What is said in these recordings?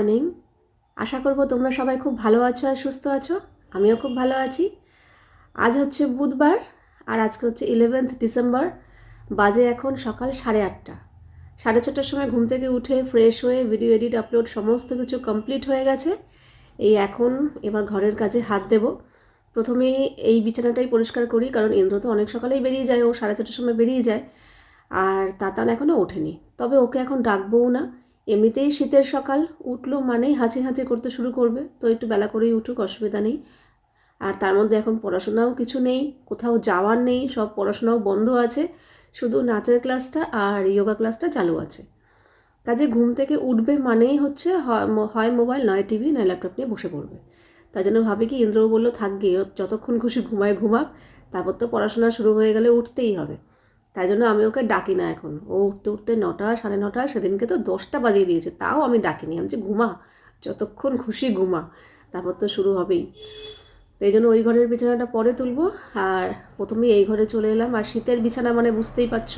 Morning আশা করব তোমরা সবাই খুব ভালো আছো আর সুস্থ আছো। আমিও খুব ভালো আছি। আজ হচ্ছে বুধবার আর আজকে হচ্ছে ইলেভেন্থ ডিসেম্বর বাজে এখন সকাল সাড়ে আটটা। সাড়ে ছটার সময় ঘুম থেকে উঠে ফ্রেশ হয়ে ভিডিও এডিট আপলোড সমস্ত কিছু কমপ্লিট হয়ে গেছে। এই এখন এবার ঘরের কাজে হাত দেব। প্রথমেই এই বিছানাটাই পরিষ্কার করি, কারণ ইন্দ্র তো অনেক সকালেই বেরিয়ে যায়, ও সাড়ে ছটার সময় বেরিয়ে যায়। আর তাতান এখনও ওঠেনি। তবে ওকে এখন ডাকবও না। এমনিতেই শীতের সকাল, উঠল মানেই হাঁচি হাঁচি করতে শুরু করবে, তো একটু বেলা করেই উঠুক, অসুবিধা নেই। আর তার মধ্যে এখন পড়াশোনাও কিছু নেই, কোথাও যাওয়ার নেই, সব পড়াশোনাও বন্ধ আছে, শুধু নাচের ক্লাসটা আর যোগা ক্লাসটা চালু আছে। কাজে ঘুম থেকে উঠবে মানেই হচ্ছে হয় মোবাইল, নয় টিভি, নয় ল্যাপটপ নিয়ে বসে পড়বে। তাই জন্য ভাবে কি, ইন্দ্রও বলল থাকবে যতক্ষণ খুশি ঘুমায় ঘুমাক, তারপর তো পড়াশোনা শুরু হয়ে গেলে উঠতেই হবে। তাই জন্য আমি ওকে ডাকি না এখন। ও উঠতে উঠতে নটা, সাড়ে নটা, সেদিনকে তো দশটা বাজিয়ে দিয়েছে, তাও আমি ডাকিনি। আমি যে ঘুমা, যতক্ষণ খুশি ঘুমা, তারপর তো শুরু হবেই। তো এই জন্য ওই ঘরের বিছানাটা পরে তুলবো। আর প্রথমে এই ঘরে চলে এলাম। আর শীতের বিছানা মানে বুঝতেই পারছ।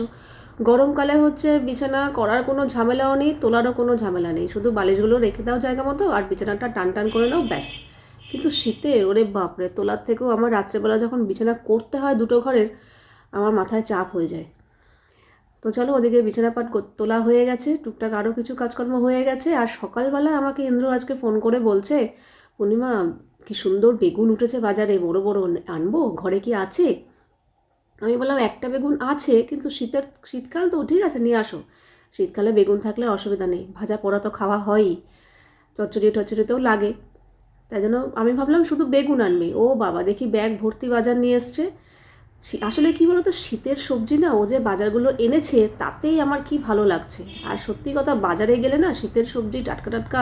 গরমকালে হচ্ছে বিছানা করার কোনো ঝামেলাও নেই, তোলারও কোনো ঝামেলা নেই। শুধু বালিশগুলো রেখে দাও জায়গা মতো, আর বিছানাটা টান টান করে নাও, ব্যাস। কিন্তু শীতে ওরে বাপরে, তোলার থেকেও আমার রাত্রেবেলা যখন বিছানা করতে হয় দুটো ঘরের আমার মাথায় চাপ হয়ে যায়। তো চলো ওদিকে বিছানাপাট তোলা হয়ে গেছে, টুকটাক আরও কিছু কাজকর্ম হয়ে গেছে, আর সকালবেলা আমাকে ইন্দ্র আজকে ফোন করে বলছে, পূর্ণিমা, কি সুন্দর বেগুন উঠেছে বাজারে, বড় বড় আনব, ঘরে কি আছে? আমি বললাম, একটা বেগুন আছে, কিন্তু শীতের শীতকাল তো ঠিক আছে নিয়ে আসো। শীতকালে বেগুন থাকলে অসুবিধা নেই, ভাজা পোড়া তো খাওয়া হয়ই, চচ্চড়ি টচ্চড়িতেও লাগে। তাই জন্য আমি ভাবলাম, শুধু বেগুন আনবে। ও বাবা, দেখি ব্যাগ ভর্তি বাজার নিয়ে এসছে আসলে কি বলতো শীতের সবজি না ও যে বাজারগুলো এনেছে তাতেই আমার কি ভালো লাগছে। আর সত্যি কথা বাজারে গেলে না শীতের সবজি টাটকা টাটকা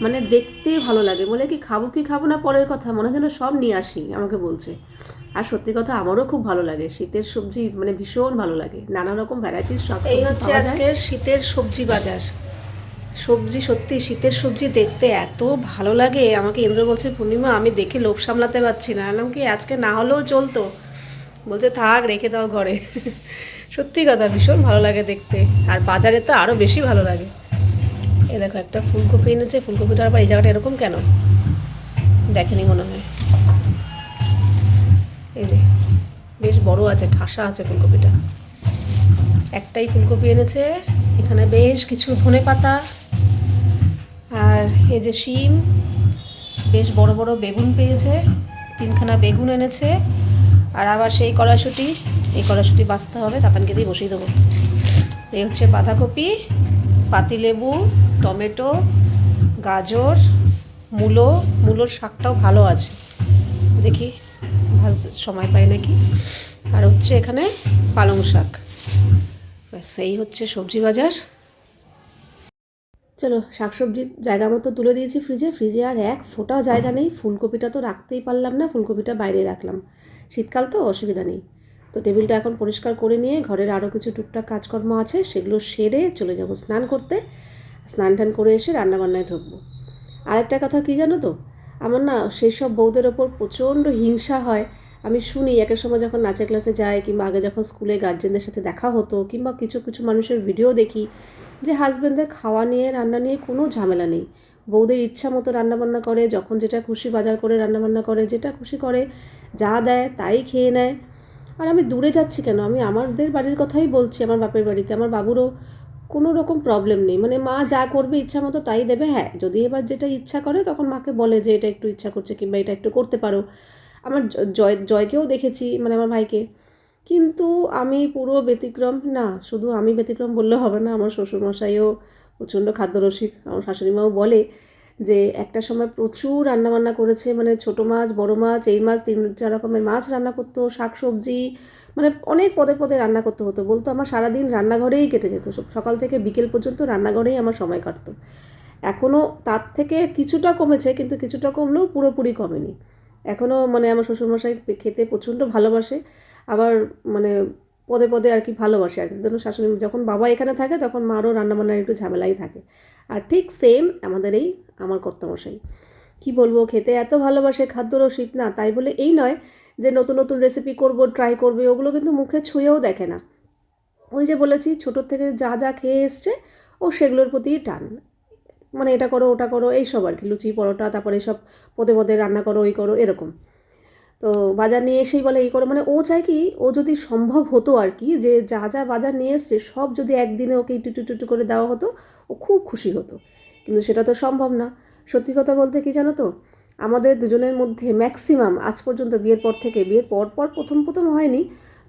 মানে দেখতে ভালো লাগে। বলে কি খাব কি খাব না পরের কথা। মনে হয় যেন সব নিয়ে আসি আমাকে বলছে। আর সত্যি কথা আমারও খুব ভালো লাগে। শীতের সবজি মানে ভীষণ ভালো লাগে। নানা রকম ভ্যারাইটিস সব এই হচ্ছে আজকের শীতের সবজি বাজার। সবজি সত্যি শীতের সবজি দেখতে এত ভালো লাগে। আমাকে ইন্দ্র বলছে পূর্ণিমা আমি দেখে লোভ সামলাতে পারছি না। কি আজকে না হলেও চলতো? বলছে, থাক, রেখে দাও ঘরে। সত্যি কথা, ভীষণ ভালো লাগে দেখতে। আর বাজারে তো আরও বেশি ভালো লাগে। এ দেখো, একটা ফুলকপি এনেছে, ফুলকপিটা আবার এই জায়গাটা এরকম কেন? দেখেনি মনে হয়। এই যে, বেশ বড় আছে, ঠাসা আছে ফুলকপিটা। একটাই ফুলকপি এনেছে, এখানে বেশ কিছু ধনে পাতা আর এই যে শিম, বেশ বড় বড় বেগুন পেয়েছে, তিনখানা বেগুন এনেছে। আর আবার সেই কড়াশুটি এই কড়াশুটি বাঁচতে হবে, তাতানকে দিয়ে বসিয়ে দেবো। এই হচ্ছে বাঁধাকপি, পাতিলেবু, টমেটো, গাজর, মূলো। মূলোর শাকটাও ভালো আছে। দেখি সময় পাই নাকি? আর হচ্ছে এখানে পালং শাক। সেই হচ্ছে সবজি বাজার। চলো, শাকসবজি জায়গা মতো তুলে দিয়েছি ফ্রিজে। ফ্রিজে আর এক ফোঁটা জায়গা নেই। ফুলকপিটা তো রাখতেই পারলাম না, ফুলকপিটা বাইরে রাখলাম। শীতকাল তো, অসুবিধা নেই। তো টেবিলটা এখন পরিষ্কার করে নিয়ে ঘরের আরও কিছু টুকটাক কাজকর্ম আছে, সেগুলো সেরে চলে যাব স্নান করতে। স্নান টান করে এসে রান্নাবান্নায় ঢুকবো। আরেকটা কথা কী জানো তো? আমার না সেই সব বউদের ওপর প্রচণ্ড হিংসা হয়। আমি শুনি একের সময় যখন নাচের ক্লাসে যাই কিংবা আগে যখন স্কুলে গার্জেনদের সাথে দেখা হতো কিংবা কিছু কিছু মানুষের ভিডিও দেখি যে হাজব্যান্ডদের খাওয়া নিয়ে, রান্না নিয়ে কোনো ঝামেলা নেই। বউদের ইচ্ছা মতো রান্নাবান্না করে, যখন যেটা খুশি বাজার করে রান্নাবান্না করে, যেটা খুশি করে, যা দেয় তাই খেয়ে নেয়। আর আমি দূরে যাচ্ছি কেন? আমি আমাদের বাড়ির কথাই বলছি আমার বাপের বাড়িতে। আমার বাবুরও কোনো রকম প্রবলেম নেই। মানে মা যা করবে ইচ্ছা মতো তাই দেবে হ্যাঁ। যদি এবার যেটা ইচ্ছা করে, তখন মাকে বলে যে এটা একটু ইচ্ছা করছে কিংবা এটা একটু করতে পারো। আমার জয়, জয়কেও দেখেছি মানে আমার ভাইকে। কিন্তু আমি পুরো ব্যতিক্রম, না, শুধু আমি ব্যতিক্রম বললে হবে না, আমার শ্বশুরমশাইও প্রচণ্ড খাদ্যরসিক। আমার শাশুড়িমাও বলে যে, একটা সময় প্রচুর রান্নাবান্না করেছে মানে ছোটো মাছ, বড় মাছ, এই মাছ, তিন চার রকমের মাছ রান্না করতো, শাক সবজি মানে অনেক পদে পদে রান্না করতে হতো। বলতো আমার সারাদিন রান্নাঘরেই কেটে যেত সকাল থেকে বিকেল পর্যন্ত রান্নাঘরেই আমার সময় কাটতো। এখনও তার থেকে কিছুটা কমেছে, কিন্তু কিছুটা কমলেও পুরোপুরি কমেনি। এখনও মানে আমার শ্বশুরমশাই খেতে প্রচণ্ড ভালোবাসে। আবার মানে পদে পদে আর কি ভালোবাসে আর কি। জন্য শাশুড়ি যখন বাবা এখানে থাকে, তখন মারও রান্নাবান্নার একটু ঝামেলাই থাকে। আর ঠিক সেম আমাদের এই আমার কর্তামশাই। কি বলব, খেতে এত ভালোবাসে, খাদ্য রসিক না, তাই বলে এই নয় যে নতুন নতুন রেসিপি করব ট্রাই করবে ওগুলো কিন্তু মুখে ছুঁয়েও দেখে না। ওই যে বলেছি, ছোটোর থেকে যা যা খেয়ে এসছে, ও সেগুলোর প্রতিই টান। মানে এটা করো, ওটা করো, এইসব আর কি। লুচি, পরোটা, তারপরে সব পদে পদে রান্না করো, ওই করো, এরকম। তো বাজার নিয়ে এসেই বলে এই করে। মানে ও চায় কি, ও যদি সম্ভব হতো আর কি, যে যা যা বাজার নিয়ে এসছে, সব যদি একদিনে ওকে একটু একটু করে দেওয়া হতো, ও খুব খুশি হতো। কিন্তু সেটা তো সম্ভব না। সত্যি কথা বলতে কি জানো তো, আমাদের দুজনের মধ্যে ম্যাক্সিমাম আজ পর্যন্ত বিয়ের পর থেকে, বিয়ের পর পর প্রথম প্রথম হয়নি,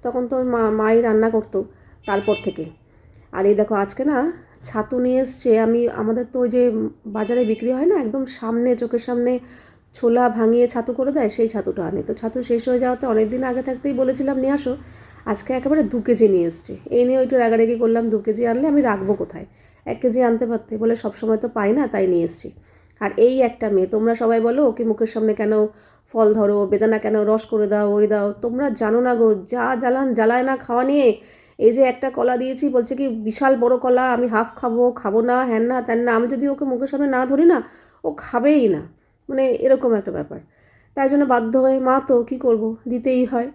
তখন তো মা, মাই রান্না করতো তারপর থেকে। আর এই দেখো আজকে না, ছাতু নিয়ে এসছে, আমি, আমাদের তো ওই যে বাজারে বিক্রি হয় না, একদম সামনে, চোখের সামনে ছোলা ভাঙিয়ে ছাতু করে দেয়, সেই ছাতুটা আনে। তো ছাতু শেষ হয়ে যাওয়াতে অনেক দিন আগে থাকতেই বলেছিলাম, নিয়ে আসো। আজকে একেবারে দু কেজি নিয়ে এসছে। এই নিয়ে একটু রাগারাগি করলাম, দু কেজি আনলে আমি রাখব কোথায়? এক কেজি আনতে পারতে। বলে সবসময় তো পাই না, তাই নিয়ে এসছি। আর এই একটা মেয়ে, তোমরা সবাই বলো, ওকে মুখের সামনে কেন ফল ধরো, বেদানা কেন রস করে দাও, ওই দাও? তোমরা জানো না গো, যা জ্বালান জ্বালায় না খাওয়া নিয়ে। এই যে একটা কলা দিয়েছি, বলছে কি, বিশাল বড় কলা, আমি হাফ খাব খাব না, হ্যান না ত্যান না। আমি যদি ওকে মুখের সামনে না ধরি না, ও খাবেই না। মানে এরকম একটা ব্যাপার। তাই জন্য বাধ্য হয়ে মা তো কী করব? দিতেই হয়।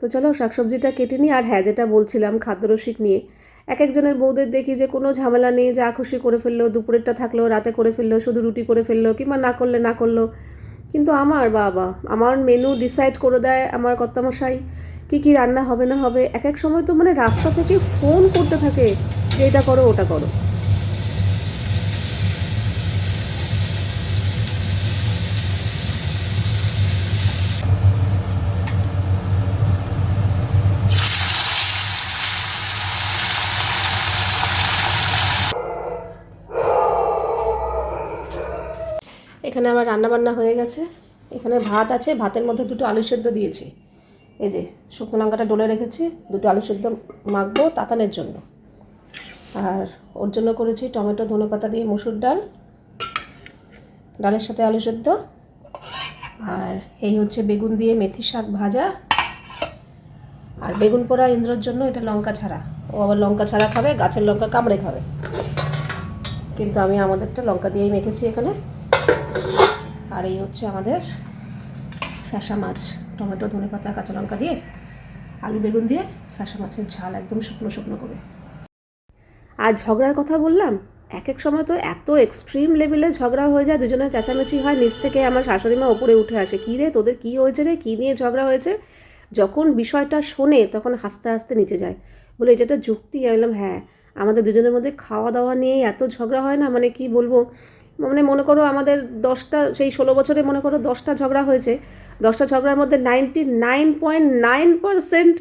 তো চলো শাকসবজিটা কেটে নিই। আর হ্যাঁ যেটা বলছিলাম খাদ্যরসিক নিয়ে, এক একজনের বউদের দেখি যে কোনো ঝামেলা নেই, যা খুশি করে ফেলল, দুপুরেরটা থাকল, রাতে করে ফেলল, শুধু রুটি করে ফেলল, কিংবা না করলে না করল। কিন্তু আমার বাবা, আমার মেনু ডিসাইড করে দেয় আমার কর্তামশাই, কী কী রান্না হবে না হবে। এক এক সময় তো মানে রাস্তা থেকে ফোন করতে থাকে যে এটা করো, ওটা করো। এখানে আমার রান্নাবান্না হয়ে গেছে। এখানে ভাত আছে, ভাতের মধ্যে দুটো আলু সেদ্ধ দিয়েছি। এই যে শুকনো লঙ্কাটা ডলে রেখেছি, দুটো আলু সেদ্ধ মাখবো তাতানের জন্য। আর ওর জন্য করেছি টমেটো ধনে পাতা দিয়ে মুসুর ডাল। ডালের সাথে আলু সেদ্ধ। আর এই হচ্ছে বেগুন দিয়ে মেথি শাক ভাজা। আর বেগুন পোড়া ইন্দ্রর জন্য এটা লঙ্কা ছাড়া। ও আবার লঙ্কা ছাড়া খাবে, গাছের লঙ্কা কামড়ে খাবে। কিন্তু আমি আমাদেরটা লঙ্কা দিয়েই মেখেছি এখানে। আর এই হচ্ছে আমাদের ফ্যাসা মাছ, টমেটো, ধনে পাতা, কাঁচা লঙ্কা দিয়ে আলু বেগুন দিয়ে ফ্যাসা মাছের ঝাল একদম শুকনো শুকনো করে। আর ঝগড়ার কথা বললাম, এক এক সময় তো এত এক্সট্রিম লেভেলে ঝগড়া হয়ে যায়, দুজনের চেঁচামেচি হয়, নিচ থেকে আমার শাশুড়ি মা ওপরে উঠে আসে, কী রে, তোদের কী হয়েছে রে? কী নিয়ে ঝগড়া হয়েছে? যখন বিষয়টা শোনে, তখন হাসতে হাসতে নিচে যায়। বলে, এটা একটা যুক্তি? আমি বললাম হ্যাঁ আমাদের দুজনের মধ্যে খাওয়া দাওয়া নিয়ে এত ঝগড়া হয় না? মানে কি বলব? মানে মনে করো আমাদের দশটা, সেই ষোলো বছরে মনে করো দশটা ঝগড়া হয়েছে। দশটা ঝগড়ার মধ্যে ninety nine point nine percent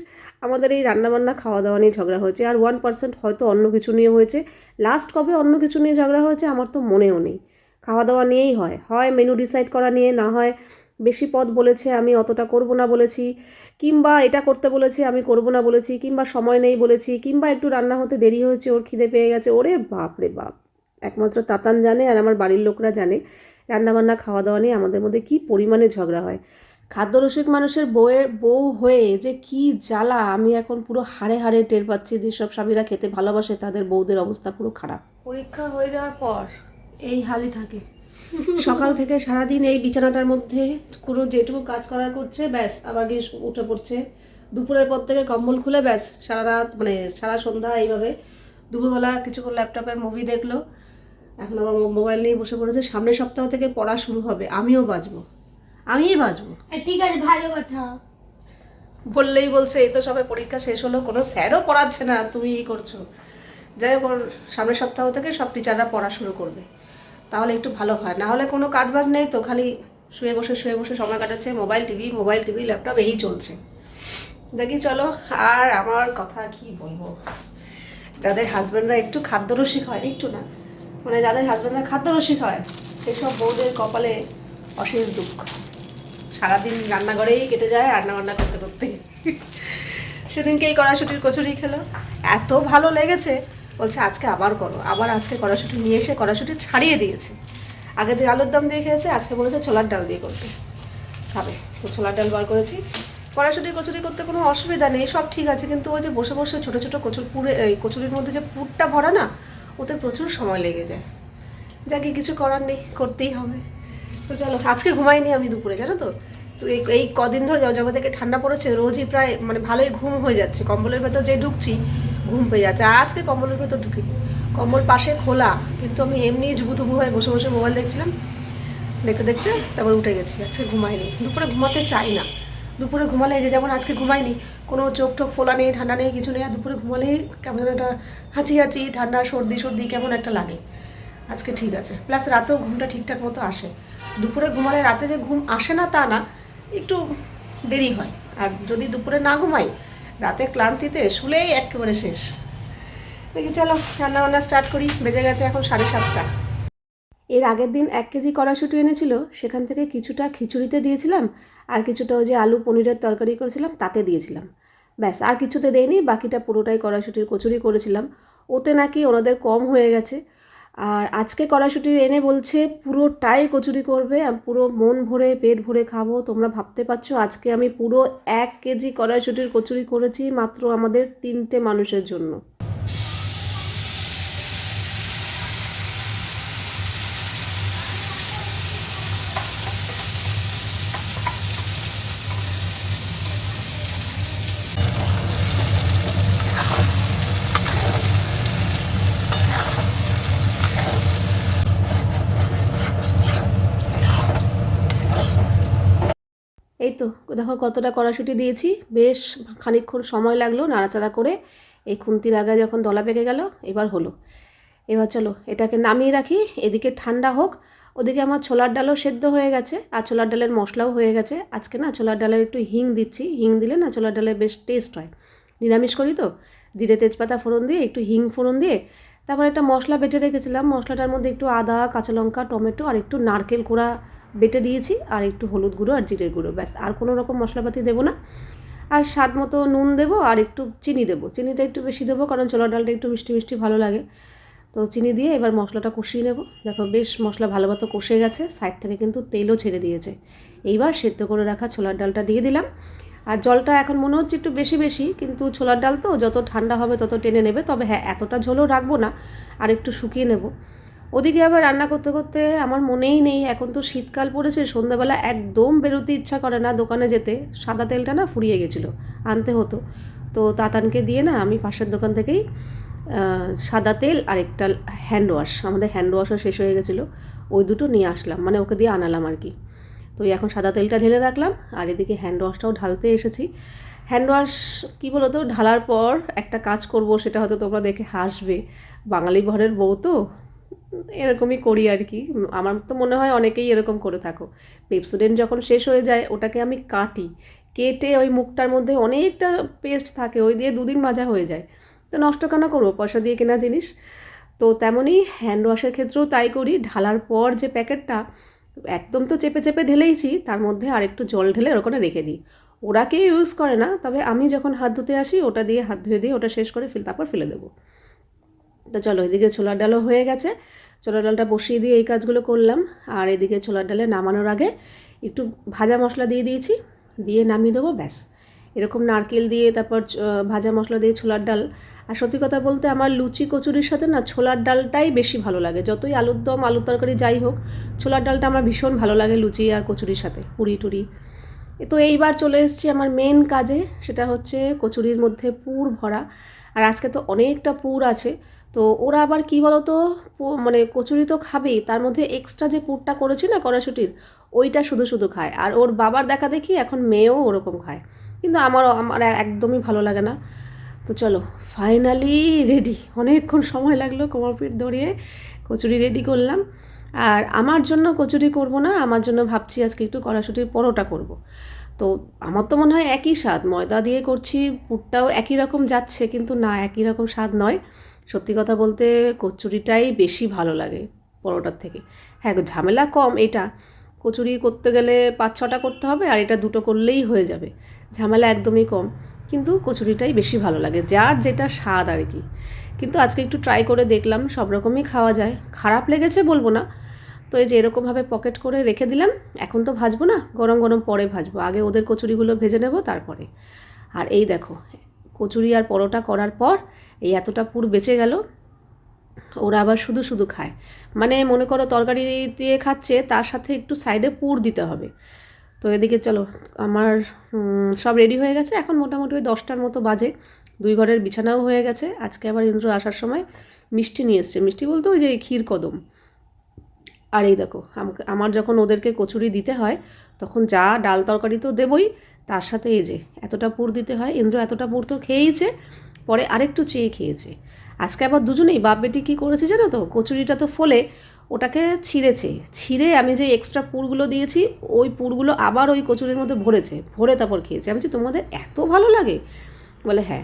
আমাদের এই রান্নাবান্না খাওয়া দাওয়া নিয়ে ঝগড়া হয়েছে। আর ওয়ান পার্সেন্ট হয়তো অন্য কিছু নিয়ে হয়েছে। লাস্ট কবে অন্য কিছু নিয়ে ঝগড়া হয়েছে আমার তো মনেও নেই। খাওয়া দাওয়া নিয়েই হয়। হয় মেনু ডিসাইড করা নিয়ে, না হয় বেশি পদ বলেছে, আমি অতটা করব না বলেছি, কিংবা এটা করতে বলেছে, আমি করব না বলেছি, কিংবা সময় নেই বলেছি, কিংবা একটু রান্না হতে দেরি হয়েছে, ওর খিদে পেয়ে গেছে, ওরে বাপ রে বাপ। একমাত্র তাতান জানে আর আমার বাড়ির লোকরা জানে রান্নাবান্না খাওয়া দাওয়া নিয়ে আমাদের মধ্যে কি পরিমাণে ঝগড়া হয়। খাদ্যরসিক মানুষের বউয়ের বউ হয়ে যে কি জ্বালা আমি এখন পুরো হাড়ে হাড়ে টের পাচ্ছি যেসব স্বামীরা খেতে ভালোবাসে তাদের বউদের অবস্থা পুরো খারাপ। পরীক্ষা হয়ে যাওয়ার পর এই হালই থাকে। সকাল থেকে সারাদিন এই বিছানাটার মধ্যে পুরো যেটুকু কাজ করার করছে ব্যাস আবার গিয়ে উঠে পড়ছে। দুপুরের পর থেকে কম্বল খুলে ব্যাস সারা রাত মানে সারা সন্ধ্যা এইভাবে। দুপুরবেলা কিছুক্ষণ ল্যাপটপে মুভি দেখল। এখন আবার মোবাইল নিয়ে বসে পড়েছে সামনের সপ্তাহ থেকে পড়া শুরু হবে আমিও বাঁচবো আমিই বাঁচবো ঠিক আছে ভালো কথা। বললেই বলছে এই তো সবে পরীক্ষা শেষ হলো কোনো স্যারও পড়াচ্ছে না তুমি এই করছ। যাই হোক সামনের সপ্তাহ থেকে সব টিচাররা পড়া শুরু করবে। তাহলে একটু ভালো হয় না হলে কোনো কাজ বাজ নেই তো খালি শুয়ে বসে শুয়ে বসে সময় কাটাচ্ছে mobile TV mobile TV laptop এই চলছে। দেখি চলো আর আমার কথা কি বলব? যাদের হাজব্যান্ডরা একটু খাদ্যরসিক হয় একটু না। মানে যাদের হাজব্যান্ডরা খাদ্যরসিক হয়, সেসব বউদের কপালে অশেষ দুঃখ। সারাদিন রান্নাঘরেই কেটে যায় রান্না বান্না করতে করতে। সেদিনকেই কড়াশুটির কচুরি খেলো। এত ভালো লেগেছে, বলছে আজকে আবার করো। আবার আজকে কড়াশুটি নিয়ে এসে কড়াশুটি ছাড়িয়ে দিয়েছে। আগে দিন আলুর দম দিয়ে খেয়েছে, আজকে বলেছে ছোলার ডাল দিয়ে করতে খাবে। তো ছোলার ডাল বার করেছি। কড়াশুটি কচুরি করতে কোনো অসুবিধা নেই, সব ঠিক আছে। কিন্তু ওই যে বসে বসে ছোটো ছোটো কচুর পুরে, এই কচুরির মধ্যে যে পুরটা ভরা না ওতে প্রচুর সময় লেগে যায়। যাকে কিছু করার নেই, করতেই হবে। তো চলো, আজকে ঘুমাইনি আমি দুপুরে, জানো তো? তো এই এই কদিন ধরে যবে থেকে ঠান্ডা পড়েছে, রোজই প্রায় মানে ভালোই ঘুম হয়ে যাচ্ছে। কম্বলের ভেতর যে ঢুকছি, ঘুম পেয়ে যাচ্ছে। আজকে কম্বলের ভেতর ঢুকি কম্বল পাশে খোলা, কিন্তু আমি এমনি জুবুথুবু হয়ে বসে বসে মোবাইল দেখছিলাম। দেখতে দেখতে তারপর উঠে গেছি, আজকে ঘুমাইনি। দুপুরে ঘুমাতে চাই না। দুপুরে ঘুমালে যে যেমন আজকে ঘুমাইনি, কোনো চোখ টোক ফোলা নেই, ঠান্ডা নেই, কিছু নেই, আর দুপুরে ঘুমালেই কেমন একটা হাঁচি হাঁচি, ঠান্ডা, সর্দি সর্দি কেমন একটা লাগে। আজকে ঠিক আছে। প্লাস রাতেও ঘুমটা ঠিকঠাক মতো আসে। দুপুরে ঘুমালে রাতে যে ঘুম আসে না তা না, একটু দেরি হয়। আর যদি দুপুরে না ঘুমাই, রাতে ক্লান্তিতে শুলেই একেবারে শেষ। দেখি চলো রান্না বান্না স্টার্ট করি। বেজে গেছে এখন সাড়ে সাতটা। এর আগের দিন এক কেজি কড়াশুটি এনেছিল, সেখান থেকে কিছুটা খিচুড়িতে দিয়েছিলাম, আর কিছুটা ওই যে আলু পনিরের তরকারি করেছিলাম, তাতে দিয়েছিলাম। ব্যাস, আর কিছুতে দেয়নি বাকিটা পুরোটাই কড়াশুটির কচুরি করেছিলাম। ওতে নাকি ওনাদের কম হয়ে গেছে। আর আজকে কড়াশুটির এনে বলছে, পুরোটাই কচুরি করবে পুরো মন ভরে, পেট ভরে খাব। তোমরা ভাবতে পারছ, আজকে আমি পুরো এক কেজি কড়াইশুটির কচুরি করেছি মাত্র আমাদের তিনটে মানুষের জন্য এই তো দেখো কতটা কড়াশুটি দিয়েছি। বেশ খানিকক্ষণ সময় লাগল নাড়াচাড়া করে। এই খুন্তির আগে যখন দলা পেকে গেল, এবার হলো। এবার চলো, এটাকে নামিয়ে রাখি। এদিকে ঠান্ডা হোক। ওদিকে আমার ছোলার ডালও সেদ্ধ হয়ে গেছে। আর ছোলার ডালের মশলাও হয়ে গেছে। আজকে না ছোলার ডালের একটু হিং দিচ্ছি। হিং দিলে না ছোলার ডালের বেশ টেস্ট হয়। নিরামিষ করি তো। জিরে তেজপাতা ফোড়ন দিয়ে, একটু হিং ফোড়ন দিয়ে, তারপর একটা মশলা বেটে রেখেছিলাম। মশলাটার মধ্যে একটু আদা, কাঁচা লঙ্কা, টমেটো আর একটু নারকেল কোড়া বেটে দিয়েছি আর একটু হলুদ গুঁড়ো আর জিরের গুঁড়ো, ব্যাস। আর কোনো রকম মশলাপাতি দেবো না। আর স্বাদ মতো নুন দেবো আর একটু চিনি দেবো। চিনিটা একটু বেশি দেবো কারণ ছোলার ডালটা একটু মিষ্টি মিষ্টি ভালো লাগে। তো চিনি দিয়ে এবার মশলাটা কষিয়ে নেব। দেখো বেশ মশলা ভালো মতো কষে গেছে সাইড থেকে কিন্তু তেলও ছেড়ে দিয়েছে। এইবার সেদ্ধ করে রাখা ছোলার ডালটা দিয়ে দিলাম। আর জলটা এখন মনে হচ্ছে একটু বেশি বেশি, কিন্তু ছোলার ডাল তো যত ঠান্ডা হবে তত টেনে নেবে। তবে হ্যাঁ এতটা ঝোলও রাখব না, আর একটু শুকিয়ে নেব। ওদিকে আবার রান্না করতে করতে আমার মনেই নেই, এখন তো শীতকাল পড়েছে, সন্ধ্যাবেলা একদম বেরোতে ইচ্ছা করে না দোকানে যেতে। সাদা তেলটা না ফুরিয়ে গেছিল, আনতে হতো। তো তাতানকে দিয়ে না আমি পাশের দোকান থেকেই সাদা তেল আর একটা হ্যান্ড ওয়াশ আমাদের হ্যান্ড ওয়াশও শেষ হয়ে গেছিল, ওই দুটো নিয়ে আসলাম মানে ওকে দিয়ে আনালাম আর কি। তো এখন সাদা তেলটা ঢেলে রাখলাম, আর এদিকে হ্যান্ড ওয়াশটাও ঢালতে এসেছি। হ্যান্ড ওয়াশ কী বলো তো ঢালার পর একটা কাজ করব, সেটা হয়তো তোমরা দেখে হাসবে। বাঙালি ঘরের বউ তো। এরকমই করি আর কি। আমার তো মনে হয় অনেকেই এরকম করে থাকো। পেপসোডেন্ট যখন শেষ হয়ে যায়, ওটাকে আমি কাটি, কেটে ওই মুখটার মধ্যে অনেকটা পেস্ট থাকে, ওই দিয়ে দুদিন মাজা হয়ে যায়। তো নষ্ট কেন করব? পয়সা দিয়ে কেনা জিনিস। তো তেমনই হ্যান্ড ওয়াশের ক্ষেত্রেও তাই করি। ঢালার পর যে প্যাকেটটা, একদম তো চেপে চেপে ঢেলেইছি, তার মধ্যে আরেকটু জল ঢেলে ওখানে রেখে দিই। ওরা কেউ ইউজ করে না, তবে আমি যখন হাত ধুতে আসি, ওটা দিয়ে হাত ধুয়ে দিয়ে ওটা শেষ করে ফেল, তারপর ফেলে দেবো। তো চলো, এদিকে ছোলার ডালও হয়ে গেছে। ছোলার ডালটা বসিয়ে দিয়ে এই কাজগুলো করলাম। আর এদিকে ছোলার ডালে নামানোর আগে একটু ভাজা মশলা দিয়ে দিয়েছি, দিয়ে নামিয়ে দেবো, ব্যাস। এরকম নারকেল দিয়ে তারপর ভাজা মশলা দিয়ে ছোলার ডাল। আর সত্যি কথা বলতে আমার লুচি কচুরির সাথে না ছোলার ডালটাই বেশি ভালো লাগে। যতই আলুর দম, আলুর তরকারি যাই হোক, ছোলার ডালটা আমার ভীষণ ভালো লাগে লুচি আর কচুরির সাথে, পুরি টুরি। তো এইবার চলে এসেছি আমার মেন কাজে, সেটা হচ্ছে কচুরির মধ্যে পুর ভরা। আর আজকে তো অনেকটা পুর আছে। তো ওরা আবার কী বলতো? মানে কচুরি তো খাবেই, তার মধ্যে এক্সট্রা যে পুরটা করেছি না কড়াশুটির ওইটা শুধু শুধু খায়। আর ওর বাবার দেখা দেখি এখন মেয়েও ওরকম খায়। কিন্তু আমারও, আমার একদমই ভালো লাগে না। তো চলো ফাইনালি রেডি অনেকক্ষণ সময় লাগল কোমর পিঠ ধরিয়ে কচুরি রেডি করলাম। আর আমার জন্য কচুরি করব না, আমার জন্য ভাবছি আজকে একটু কড়াশুটির পরোটা করব। তো আমার তো মনে হয় একই স্বাদ, ময়দা দিয়ে করছি, পুরটাও একই রকম যাচ্ছে, কিন্তু না, একই রকম স্বাদ নয়। সত্যি কথা বলতে কচুরিটাই বেশি ভালো লাগে পরোটার থেকে। হ্যাঁ ঝামেলা কম এটা। কচুরি করতে গেলে পাঁচ ছটা করতে হবে আর এটা দুটো করলেই হয়ে যাবে। ঝামেলা একদমই কম। কিন্তু কচুরিটাই বেশি ভালো লাগে, যার যেটা স্বাদ আর কি। কিন্তু আজকে একটু ট্রাই করে দেখলাম, সব রকমই খাওয়া যায়। খারাপ লেগেছে বলব না। তো এই যে এরকমভাবে পকেট করে রেখে দিলাম, এখন তো ভাজবো না, গরম গরম পরে ভাজবো। আগে ওদের কচুরিগুলো ভেজে নেব, তারপরে। আর এই দেখো, কচুরি আর পরোটা করার পর এই এতটা পুর বেঁচে গেল, ওরা আবার শুধু শুধু খায়। মানে মনে করো তরকারি দিয়ে খাচ্ছে, তার সাথে একটু সাইডে পুর দিতে হবে। তো এদিকে চলো, আমার সব রেডি হয়ে গেছে। এখন মোটামুটি ওই দশটার মতো বাজে। দুই ঘরের বিছানাও হয়ে গেছে। আজকে আবার ইন্দ্র আসার সময় মিষ্টি নিয়ে এসছে। মিষ্টি বলতে ওই যে ক্ষীর কদম। আর এই দেখো আমার যখন ওদেরকে কচুরি দিতে হয়, তখন যা ডাল তরকারি তো দেবই, তার সাথে এই যে, এতটা পুর দিতে হয়। ইন্দ্র এতটা পুর তো খেয়েইছে পরে আরেকটু চেয়ে খেয়েছে। আজকে আবার দুজনেই বাপ বেটি কী করেছে জানো তো? কচুরিটা তো ফলে ওটাকে ছিঁড়েছে। ছিঁড়ে আমি যে এক্সট্রা পুরগুলো দিয়েছি, ওই পুরগুলো আবার ওই কচুরির মধ্যে ভরেছে। ভরে তারপর খেয়েছে। আমি তোমাদের এত ভালো লাগে? বলে হ্যাঁ।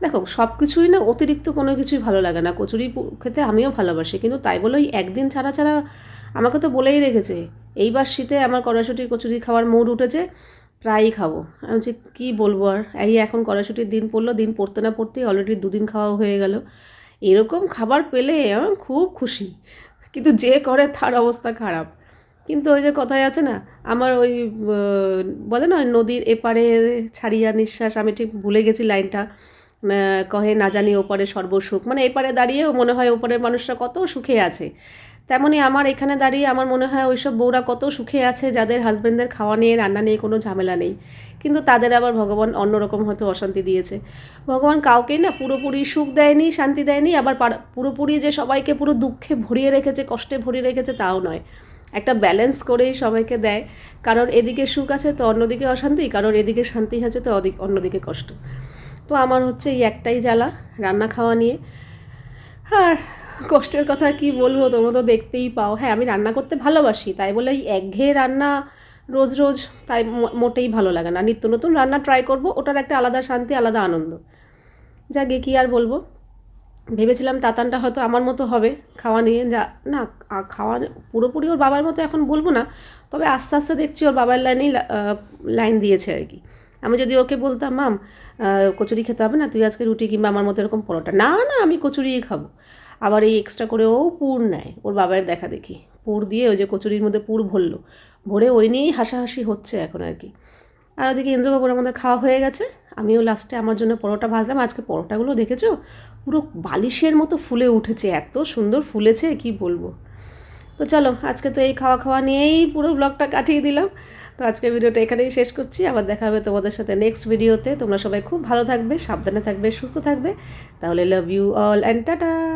দেখো সব কিছুই না অতিরিক্ত কোনো কিছুই ভালো লাগে না। কচুরি খেতে আমিও ভালোবাসি। কিন্তু তাই বলে ওই একদিন ছাড়া ছাড়া আমাকে তো বলেই রেখেছে। এইবার শীতে আমার কড়াশুটির কচুরি খাওয়ার মুড উঠেছে। প্রায়ই খাব। আমি বলছি, কী বলব আর? এই এখন কড়াশুটির দিন পড়ল, দিন পড়তে না পড়তেই অলরেডি দুদিন খাওয়া হয়ে গেল। এরকম খাবার পেলে আমি খুব খুশি। কিন্তু যে করে তার অবস্থা খারাপ। কিন্তু ওই যে কথায় আছে না, আমার ওই বলে না নদীর এপারে ছাড়িয়া নিঃশ্বাস, আমি ঠিক ভুলে গেছি লাইনটা। কহে, না জানি ওপারে সর্বসুখ। মানে এপারে দাঁড়িয়েও মনে হয় ওপারের মানুষরা কত সুখে আছে। তেমনই আমার এখানে দাঁড়িয়ে আমার মনে হয় ওইসব বউরা কত সুখে আছে যাদের হাজব্যান্ডদের খাওয়া নিয়ে, রান্না নিয়ে কোনো ঝামেলা নেই। কিন্তু তাদের আবার ভগবান অন্যরকম হয়তো অশান্তি দিয়েছে। ভগবান কাউকেই না পুরোপুরি সুখ দেয়নি, শান্তি দেয়নি, আবার পার- পুরোপুরি যে সবাইকে পুরো দুঃখে ভরিয়ে রেখেছে, কষ্টে ভরিয়ে রেখেছে তাও নয়। একটা ব্যালেন্স করেই সবাইকে দেয়। কারণ এদিকে সুখ আছে তো অন্যদিকে অশান্তি, কারণ এদিকে শান্তি আছে তো অন্যদিকে কষ্ট। তো আমার হচ্ছে এই একটাই জ্বালা, রান্না খাওয়া নিয়ে। আর কষ্টের কথা কি বলব? তোমরা তো দেখতেই পাও। হ্যাঁ আমি রান্না করতে ভালোবাসি, তাই বলে এই একঘেয়ে রান্না রোজ রোজ তাই মোটেই ভালো লাগে না। নিত্য নতুন রান্না ট্রাই করব, ওটার একটা আলাদা শান্তি, আলাদা আনন্দ। যাকে কি আর বলব? ভেবেছিলাম তাতানটা হয়তো আমার মতো হবে, খাওয়া নিয়ে যা, না খাওয়া পুরোপুরি ওর বাবার মতো এখন বলব না, তবে আস্তে আস্তে দেখছি ওর বাবার লাইনেই লাইন দিয়েছে আর কি। আমি যদি ওকে বলতাম, মাম কচুরি খেতে হবে না, তুই আজকে রুটি কিংবা আমার মতো এরকম পরোটা। না না, আমি কচুরিই খাব। আবার এই এক্সট্রা করে ও পুর নেয়। ওর বাবার দেখা দেখি। পুর দিয়ে ওই যে কচুরির মধ্যে পুর ভরলো। ভরে ওই নিয়েই হাসাহাসি হচ্ছে এখন আর কি। আর ওদিকে ইন্দ্রবাবুর আমাদের খাওয়া হয়ে গেছে। আমিও লাস্টে আমার জন্য পরোটা ভাজলাম। আজকে পরোটাগুলো দেখেছ? পুরো বালিশের মতো ফুলে উঠেছে। এত সুন্দর ফুলেছে, কি বলব। তো চলো, আজকে তো এই খাওয়া খাওয়া নিয়েই পুরো ব্লগটা কাটিয়ে দিলাম। তো আজকে ভিডিওটা এখানেই শেষ করছি। আবার দেখা হবে তোমাদের সাথে নেক্সট ভিডিওতে তোমরা সবাই খুব ভালো থাকবে, সাবধানে থাকবে, সুস্থ থাকবে। তাহলে love you all and tata